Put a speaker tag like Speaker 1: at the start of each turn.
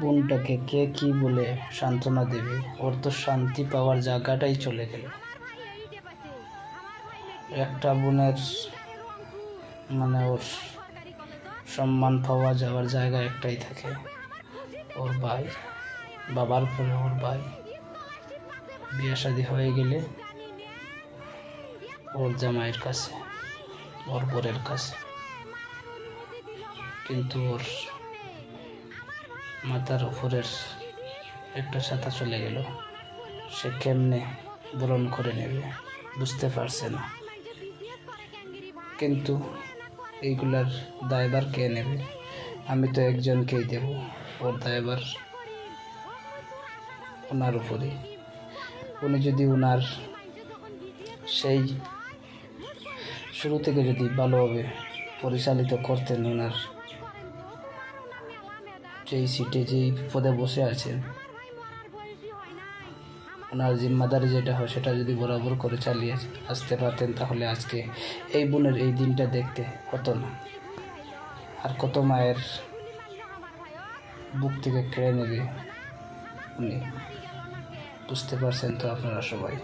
Speaker 1: বোনটাকে কে কি বলে সান্ত্বনা দেবে? ওর তো শান্তি পাওয়ার জায়গাটাই চলে গেল। একটা বোনের মানে ওর সম্মান পাওয়া যাওয়ার জায়গা একটাই থাকে। ওর ভাই, বাবার পরে ওর ভাই। বিয়ে শাদি হয়ে গেলে ওর জামাইয়ের কাছে, ওর বোরের কাছে। কিন্তু ওর মাথার উপরের একটা ছাতা চলে গেল। সে কেমনে বরণ করে নেবে বুঝতে পারছে না। কিন্তু এইগুলার দায়ভার কে নেবে? আমি তো একজনকেই দেব, ওর দায়ভার ওনার উপরে উনি যদি ওনার সেই শুরু থেকে যদি ভালোভাবে পরিচালিত করতেন ওনার যেই সিটে যেই পদে বসে আছেন ওনার জিম্মাদারি যেটা হয়, সেটা যদি বরাবর করে চালিয়ে আসতে পারতেন তাহলে আজকে এই বোনের এই দিনটা দেখতে হতো না। আর কত মায়ের বুক থেকে কেড়ে নেবে উনি। বুঝতে পারছেন তো আপনারা সবাই?